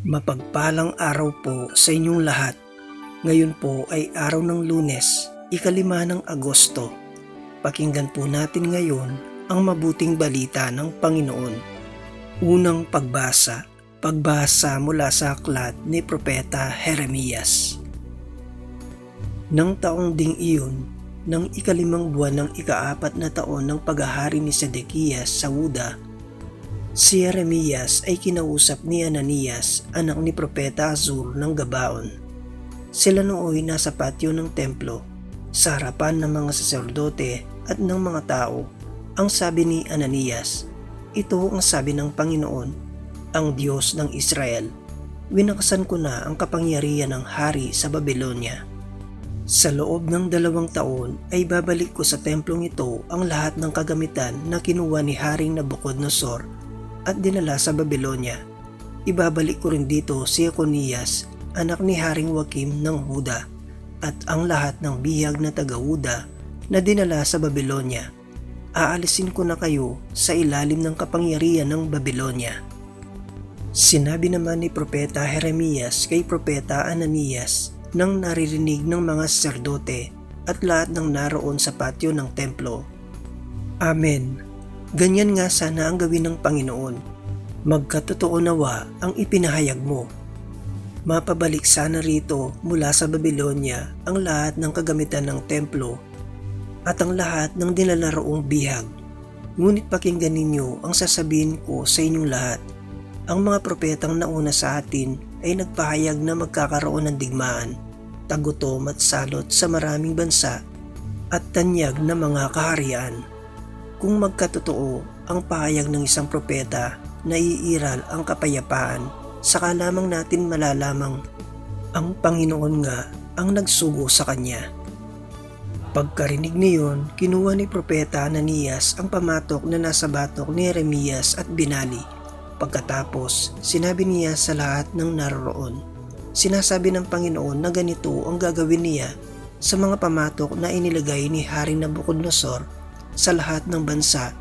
Mapagpalang araw po sa inyong lahat. Ngayon po ay araw ng lunes, ikalima ng Agosto. Pakinggan po natin ngayon ang mabuting balita ng Panginoon. Unang pagbasa, pagbasa mula sa aklat ni Propeta Jeremias. Nang taong ding iyon, ng ikalimang buwan ng ikaapat na taon ng paghahari ni Sedekias sa Huda, Si Jeremias ay kinausap ni Ananias, anak ni Propeta Azul ng Gabaon. Sila nooy nasa patio ng templo, sa harapan ng mga saserdote at ng mga tao. Ang sabi ni Ananias, ito ang sabi ng Panginoon, ang Diyos ng Israel. Winakasan ko na ang kapangyarihan ng hari sa Babylonia. Sa loob ng dalawang taon ay babalik ko sa templong ito ang lahat ng kagamitan na kinuha ni Haring Nabucodonosor at dinala sa Babylonia. Ibabalik ko rin dito si Econias, anak ni Haring Wakim ng Huda, at ang lahat ng bihag na taga-Huda na dinala sa Babylonia. Aalisin ko na kayo sa ilalim ng kapangyarihan ng Babylonia. Sinabi naman ni Propeta Jeremias kay Propeta Ananias nang naririnig ng mga saserdote at lahat ng naroon sa patio ng templo. Amen. Ganyan nga sana ang gawin ng Panginoon. Magkatotoo nawa ang ipinahayag mo. Mapabalik sana rito mula sa Babylonia ang lahat ng kagamitan ng templo at ang lahat ng dinalaroong bihag. Ngunit pakinggan ninyo ang sasabihin ko sa inyong lahat. Ang mga propetang nauna sa atin ay nagpahayag na magkakaroon ng digmaan, tagutom at salot sa maraming bansa at tanyag na mga kaharian. Kung magkatotoo ang pahayag ng isang propeta na iiral ang kapayapaan, saka lamang natin malalamang ang Panginoon nga ang nagsugo sa kanya. Pagkarinig niyon, kinuha ni Propeta Ananias ang pamatok na nasa batok ni Jeremias at binali. Pagkatapos, sinabi niya sa lahat ng naroroon. Sinasabi ng Panginoon na ganito ang gagawin niya sa mga pamatok na inilagay ni Haring Nabucodonosor sa lahat ng bansa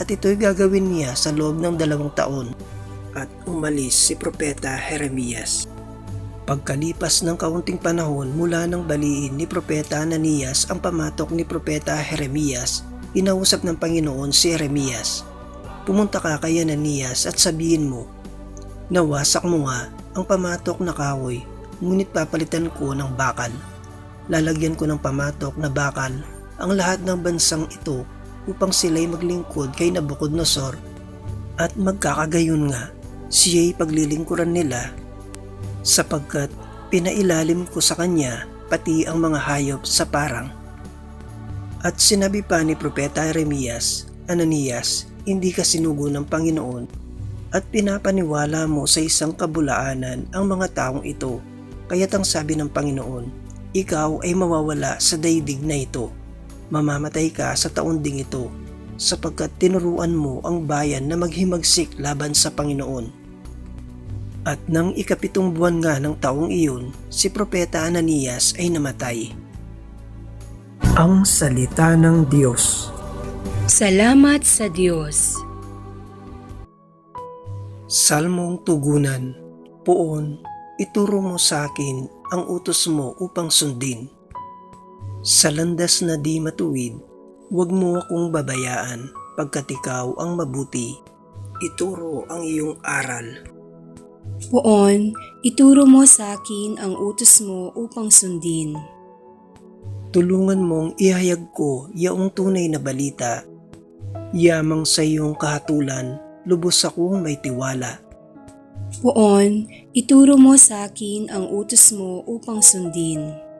at ito'y gagawin niya sa loob ng dalawang taon at umalis si Propeta Jeremias. Pagkalipas ng kaunting panahon mula nang baliin ni Propeta Ananias ang pamatok ni Propeta Jeremias, inausap ng Panginoon si Jeremias. Pumunta ka kay Ananias at sabihin mo, Nawasak mo nga ang pamatok na kahoy, ngunit papalitan ko ng bakal. Lalagyan ko ng pamatok na bakal ang lahat ng bansang ito upang sila'y maglingkod kay Nabucodonosor at magkakagayon nga siya'y paglilingkuran nila sapagkat pinailalim ko sa kanya pati ang mga hayop sa parang. At sinabi pa ni Propeta Jeremias, Ananias, hindi ka sinugo ng Panginoon at pinapaniwala mo sa isang kabulaanan ang mga taong ito. Kaya't ang sabi ng Panginoon, ikaw ay mawawala sa daigdig na ito. Mamamatay ka sa taon ding ito sapagkat tinuruan mo ang bayan na maghimagsik laban sa Panginoon. At nang ikapitong buwan nga ng taong iyon, si Propeta Ananias ay namatay. Ang Salita ng Diyos Salamat sa Diyos. Salmong Tugunan Poon, ituro mo sa akin ang utos mo upang sundin. Sa landas na di matuwid, huwag mo akong babayaan pagkat ikaw ang mabuti. Ituro ang iyong aral. Poon, ituro mo sa akin ang utos mo upang sundin. Tulungan mong ihayag ko yaong tunay na balita. Yamang sa iyong kahatulan, lubos akong may tiwala. Poon, ituro mo sa akin ang utos mo upang sundin.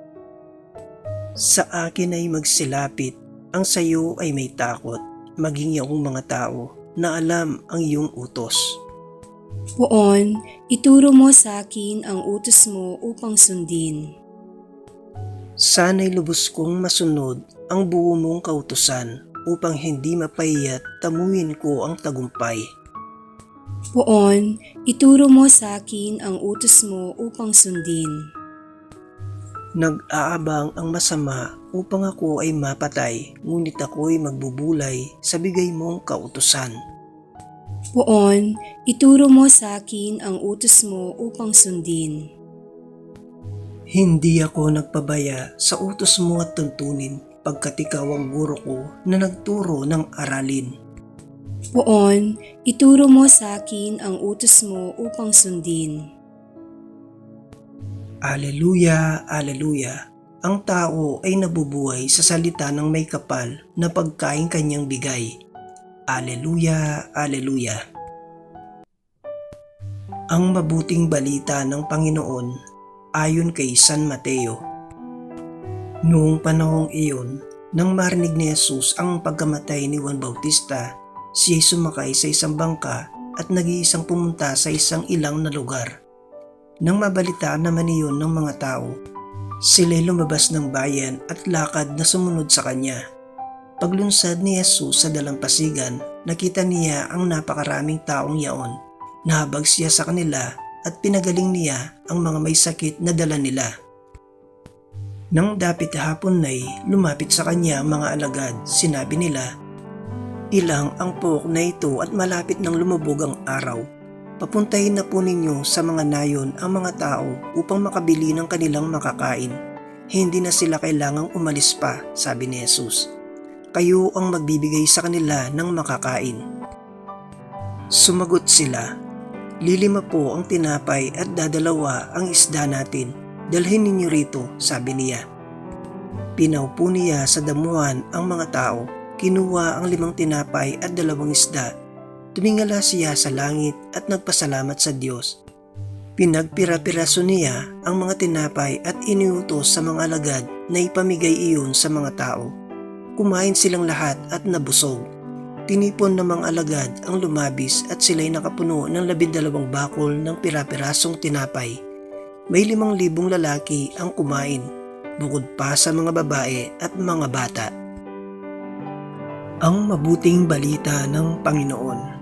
Sa akin ay magsilapit, ang sayo ay may takot, maging iyong mga tao na alam ang iyong utos. Poon, ituro mo sa akin ang utos mo upang sundin. Sana'y lubos kong masunod ang buo mong kautusan upang hindi mapahiyat tamuin ko ang tagumpay. Poon, ituro mo sa akin ang utos mo upang sundin. Nag-aabang ang masama upang ako ay mapatay, ngunit ako'y magbubulay sa bigay mong kautusan. Poon, ituro mo sa akin ang utos mo upang sundin. Hindi ako nagpabaya sa utos mo at tuntunin pagkat ikaw ang guro ko na nagturo ng aralin. Poon, ituro mo sa akin ang utos mo upang sundin. Aleluya, aleluya. Ang tao ay nabubuhay sa salita ng may kapal na pagkain kanyang bigay. Aleluya, aleluya. Ang mabuting balita ng Panginoon ayon kay San Mateo. Noong panahong iyon, nang marinig ni Jesus ang pagkamatay ni Juan Bautista, siya sumakay sa isang bangka at nag-iisang pumunta sa isang ilang na lugar. Nang mabalitaan naman iyon ng mga tao, sila'y lumabas ng bayan at lakad na sumunod sa kanya. Paglunsad ni Jesus sa dalampasigan, nakita niya ang napakaraming taong yaon. Nahabag siya sa kanila at pinagaling niya ang mga may sakit na dala nila. Nang dapit hapon na'y lumapit sa kanya ang mga alagad, sinabi nila, Ilang ang pok na ito at malapit nang lumubog ang araw. Papuntahin na po ninyo sa mga nayon ang mga tao upang makabili ng kanilang makakain. Hindi na sila kailangang umalis pa, sabi ni Jesus. Kayo ang magbibigay sa kanila ng makakain. Sumagot sila, Lilima po ang tinapay at dadalawa ang isda natin. Dalhin ninyo rito, sabi niya. Pinaupo niya sa damuhan ang mga tao. Kinuha ang limang tinapay at dalawang isda Tumingala siya sa langit at nagpasalamat sa Diyos. Pinagpira-piraso niya ang mga tinapay at iniutos sa mga alagad na ipamigay iyon sa mga tao. Kumain silang lahat at nabusog. Tinipon ng mga alagad ang lumabis at sila'y nakapuno ng labindalawang bakol ng pirapirasong tinapay. May limang libong lalaki ang kumain, bukod pa sa mga babae at mga bata. Ang mabuting balita ng Panginoon.